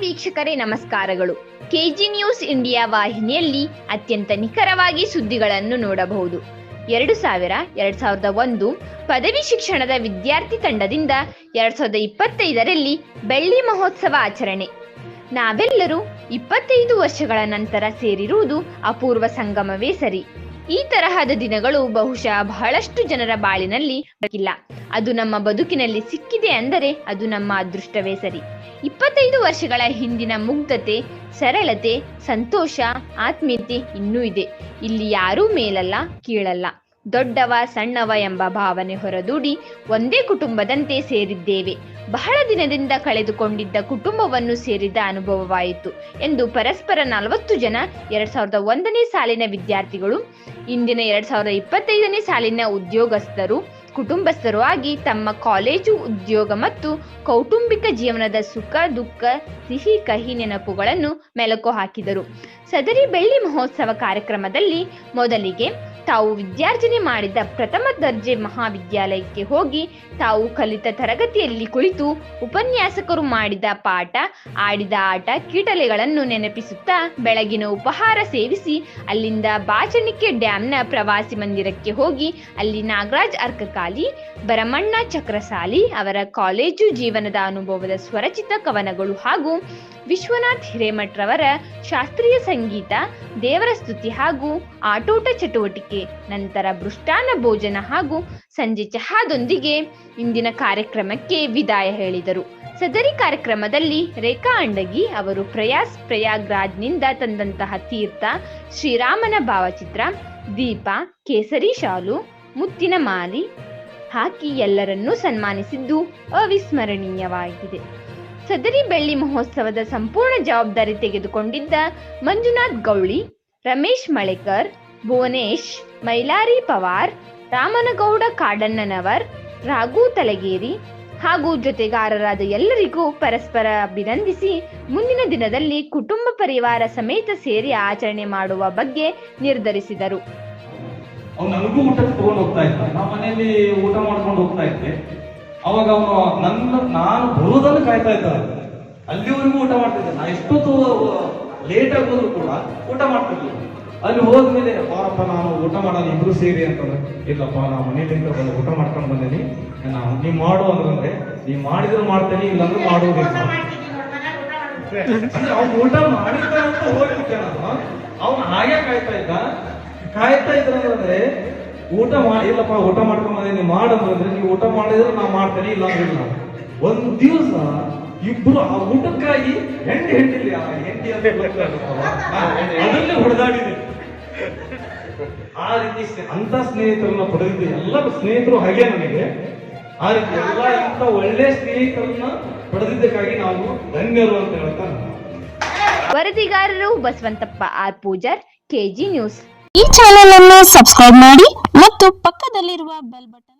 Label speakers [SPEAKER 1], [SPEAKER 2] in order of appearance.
[SPEAKER 1] ವೀಕ್ಷಕರೇ, ನಮಸ್ಕಾರಗಳು. KG news India ವಾಹಿನಿಯಲ್ಲಿ ಅತ್ಯಂತ ನಿಖರವಾಗಿ ಸುದ್ದಿಗಳನ್ನು ನೋಡಬಹುದು. ಎರಡು ಸಾವಿರ, ಎರಡ್ ಸಾವಿರದ ಒಂದು ಪದವಿ ಶಿಕ್ಷಣದ ವಿದ್ಯಾರ್ಥಿ ತಂಡದಿಂದ ಎರಡ್ ಸಾವಿರದ ಇಪ್ಪತ್ತೈದರಲ್ಲಿ ಬೆಳ್ಳಿ ಮಹೋತ್ಸವ ಆಚರಣೆ. ನಾವೆಲ್ಲರೂ ಇಪ್ಪತ್ತೈದು ವರ್ಷಗಳ ನಂತರ ಸೇರಿರುವುದು ಅಪೂರ್ವ ಸಂಗಮವೇ ಸರಿ. ಈ ತರಹದ ದಿನಗಳು ಬಹುಶಃ ಬಹಳಷ್ಟು ಜನರ ಬಾಳಿನಲ್ಲಿ ಇಲ್ಲ ಅದು ನಮ್ಮ ಬದುಕಿನಲ್ಲಿ ಸಿಕ್ಕಿದೆ ಅಂದರೆ ಅದು ನಮ್ಮ ಅದೃಷ್ಟವೇ ಸರಿ. ಇಪ್ಪತ್ತೈದು ವರ್ಷಗಳ ಹಿಂದಿನ ಮುಗ್ಧತೆ, ಸರಳತೆ, ಸಂತೋಷ, ಆತ್ಮೀಯತೆ ಇನ್ನೂ ಇದೆ. ಇಲ್ಲಿ ಯಾರೂ ಮೇಲಲ್ಲ, ಕೀಳಲ್ಲ. ದೊಡ್ಡವ, ಸಣ್ಣವ ಎಂಬ ಭಾವನೆ ಹೊರದೂಡಿ ಒಂದೇ ಕುಟುಂಬದಂತೆ ಸೇರಿದ್ದೇವೆ. ಬಹಳ ದಿನದಿಂದ ಕಳೆದುಕೊಂಡಿದ್ದ ಕುಟುಂಬವನ್ನು ಸೇರಿದ ಅನುಭವವಾಯಿತು ಎಂದು ಪರಸ್ಪರ ನಲವತ್ತು ಜನ ಎರಡ್ ಸಾವಿರದ ಒಂದನೇ ಸಾಲಿನ ವಿದ್ಯಾರ್ಥಿಗಳು, ಇಂದಿನ ಎರಡ್ ಸಾವಿರದ ಇಪ್ಪತ್ತೈದನೇ ಸಾಲಿನ ಉದ್ಯೋಗಸ್ಥರು, ಕುಟುಂಬಸ್ಥರು ಆಗಿ ತಮ್ಮ ಕಾಲೇಜು ಉದ್ಯೋಗ ಮತ್ತು ಕೌಟುಂಬಿಕ ಜೀವನದ ಸುಖ, ದುಃಖ, ಸಿಹಿ, ಕಹಿ ನೆನಪುಗಳನ್ನು ಮೆಲುಕು ಹಾಕಿದರು. ಸದರಿ ಬೆಳ್ಳಿ ಮಹೋತ್ಸವ ಕಾರ್ಯಕ್ರಮದಲ್ಲಿ ಮೊದಲಿಗೆ ತಾವು ವಿದ್ಯಾರ್ಜನೆ ಮಾಡಿದ ಪ್ರಥಮ ದರ್ಜೆ ಮಹಾವಿದ್ಯಾಲಯಕ್ಕೆ ಹೋಗಿ ತಾವು ಕಲಿತ ತರಗತಿಯಲ್ಲಿ ಕುಳಿತು ಉಪನ್ಯಾಸಕರು ಮಾಡಿದ ಪಾಠ, ಆಡಿದ ಆಟ, ಕೀಟಲೆಗಳನ್ನು ನೆನಪಿಸುತ್ತಾ ಬೆಳಗಿನ ಉಪಹಾರ ಸೇವಿಸಿ ಅಲ್ಲಿಂದ ಬಾಚಣಿಕೆ ಡ್ಯಾಂನ ಪ್ರವಾಸಿ ಮಂದಿರಕ್ಕೆ ಹೋಗಿ ಅಲ್ಲಿ ನಾಗರಾಜ್ ಅರ್ಕಕಾಲಿ, ಭರಮಣ್ಣ ಚಕ್ರಸಾಲಿ ಅವರ ಕಾಲೇಜು ಜೀವನದ ಅನುಭವದ ಸ್ವರಚಿತ ಕವನಗಳು ಹಾಗೂ ವಿಶ್ವನಾಥ್ ಹಿರೇಮಠ್ರವರ ಶಾಸ್ತ್ರೀಯ ಸಂಗೀತ, ದೇವರ ಸ್ತುತಿ ಹಾಗೂ ಆಟೋಟ ಚಟುವಟಿಕೆ ನಂತರ ಮೃಷ್ಟಾನ್ನ ಭೋಜನ ಹಾಗೂ ಸಂಜೆ ಚಹಾದೊಂದಿಗೆ ಇಂದಿನ ಕಾರ್ಯಕ್ರಮಕ್ಕೆ ವಿದಾಯ ಹೇಳಿದರು. ಸದರಿ ಕಾರ್ಯಕ್ರಮದಲ್ಲಿ ರೇಖಾ ಅಂಡಗಿ ಅವರು ಪ್ರಯಾಸ್ ಪ್ರಯಾಗ್ರಾಜ್ನಿಂದ ತಂದಂತಹ ತೀರ್ಥ ಶ್ರೀರಾಮನ ಭಾವಚಿತ್ರ, ದೀಪ, ಕೇಸರಿ ಶಾಲು, ಮುತ್ತಿನ ಮಾಲಿ ಹಾಕಿ ಎಲ್ಲರನ್ನೂ ಸನ್ಮಾನಿಸಿದ್ದು ಅವಿಸ್ಮರಣೀಯವಾಗಿದೆ. ಸದರಿ ಬೆಳ್ಳಿ ಮಹೋತ್ಸವದ ಸಂಪೂರ್ಣ ಜವಾಬ್ದಾರಿ ತೆಗೆದುಕೊಂಡಿದ್ದ ಮಂಜುನಾಥ್ ಗೌಳಿ, ರಮೇಶ್ ಮಳೆಕರ್, ಭುವನೇಶ್ ಮೈಲಾರಿ ಪವಾರ್, ರಾಮನಗೌಡ ಕಾಡಣ್ಣನವರ್, ರಾಘು ತಲಗೇರಿ ಹಾಗೂ ಜೊತೆಗಾರರಾದ ಎಲ್ಲರಿಗೂ ಪರಸ್ಪರ ಅಭಿನಂದಿಸಿ ಮುಂದಿನ ದಿನದಲ್ಲಿ ಕುಟುಂಬ ಪರಿವಾರ ಸಮೇತ ಸೇರಿ ಆಚರಣೆ ಮಾಡುವ ಬಗ್ಗೆ ನಿರ್ಧರಿಸಿದರು.
[SPEAKER 2] ನನಗೂ ಊಟಕ್ಕೆ ತಗೊಂಡು ಹೋಗ್ತಾ ಇದ್ದ. ನಮ್ಮ ಮನೆಯಲ್ಲಿ ಊಟ ಮಾಡ್ಕೊಂಡು ಹೋಗ್ತಾ ಇದ್ದೆ. ಅವಾಗ ಅವನು, ನನ್ನ, ನಾನು ಬರೋದನ್ನು ಕಾಯ್ತಾ ಇದ್ದ. ಅಲ್ಲಿವರೆಗೂ ಊಟ ಮಾಡ್ತಿದ್ದೆ. ನಾ ಎಷ್ಟೊತ್ತು ಲೇಟ್ ಆಗೋದ್ರು ಕೂಡ ಊಟ ಮಾಡ್ತಿರ್ಲಿಲ್ಲ. ಅಲ್ಲಿ ಹೋದ್ಮೇಲೆ ಪಾರಪ್ಪ ನಾನು ಊಟ ಮಾಡೋಣ ಇಬ್ರು ಸೇರಿ ಅಂತಂದ್ರೆ ಇಲ್ಲಪ್ಪ ನಾ ಮನೆಯಿಂದ ಬಂದು ಊಟ ಮಾಡ್ಕೊಂಡು ಬಂದೇನಿ. ನಾನು ನೀವು ಮಾಡು ಅಂದ್ರೆ ನೀವು ಮಾಡಿದ್ರು ಮಾಡ್ತೇನೆ ಇಲ್ಲಾಂದ್ರೆ ಮಾಡುವುದಿಲ್ಲ ಅಂದ್ರೆ ಅವ್ನು ಊಟ ಮಾಡಿದ್ದ ಅಂತ ಹೋಗ್ಬಿಟ್ಟೆ ನಾನು. ಅವ್ನು ಹಾಗೆ ಕಾಯ್ತಾ ಇದ್ದ. ಕಾಯ್ತಾ ಇದ್ರಂದ್ರೆ ಊಟ ಮಾಡಿ ಇಲ್ಲಪ್ಪ ಊಟ ಮಾಡ್ಕೊಂಡ್ ಬಂದೀನಿ ಮಾಡಂದ್ರೆ ನೀವು ಊಟ ಮಾಡಿದ್ರೆ ನಾ ಮಾಡ್ತೇನೆ ಇಲ್ಲ ಅಂದ್ರೆ ಇಲ್ಲ. ಒಂದ್ ದಿವಸ ಇಬ್ರು ಆ ಊಟಕ್ಕಾಗಿ ಹೆಂಡಿ ಹೆಂಡಿಲಿ ಆ ಹೆಂಡಿ ಅಂತ ಅದನ್ನೇ ಹೊಡೆದಾಡಿದೆ. ಆ ರೀತಿ ಅಂತ ಸ್ನೇಹಿತರನ್ನ ಪಡೆದಿದ್ದು ಎಲ್ಲ ಸ್ನೇಹಿತರು ಹಾಗೆ ನನಗೆ ಆ ರೀತಿ ಎಲ್ಲ ಇಂಥ ಒಳ್ಳೆ ಸ್ನೇಹಿತರನ್ನ ಪಡೆದಿದ್ದಕ್ಕಾಗಿ ನಾವು ಧನ್ಯರು ಅಂತ ಹೇಳ್ತಾ
[SPEAKER 1] ವರದಿಗಾರರು Basavantappa R Pujar KG news.
[SPEAKER 3] ಈ ಚಾನೆಲ್ ಅನ್ನು ಸಬ್ಸ್ಕ್ರೈಬ್ ಮಾಡಿ ಮತ್ತು ಪಕ್ಕದಲ್ಲಿರುವ ಬೆಲ್ ಬಟನ್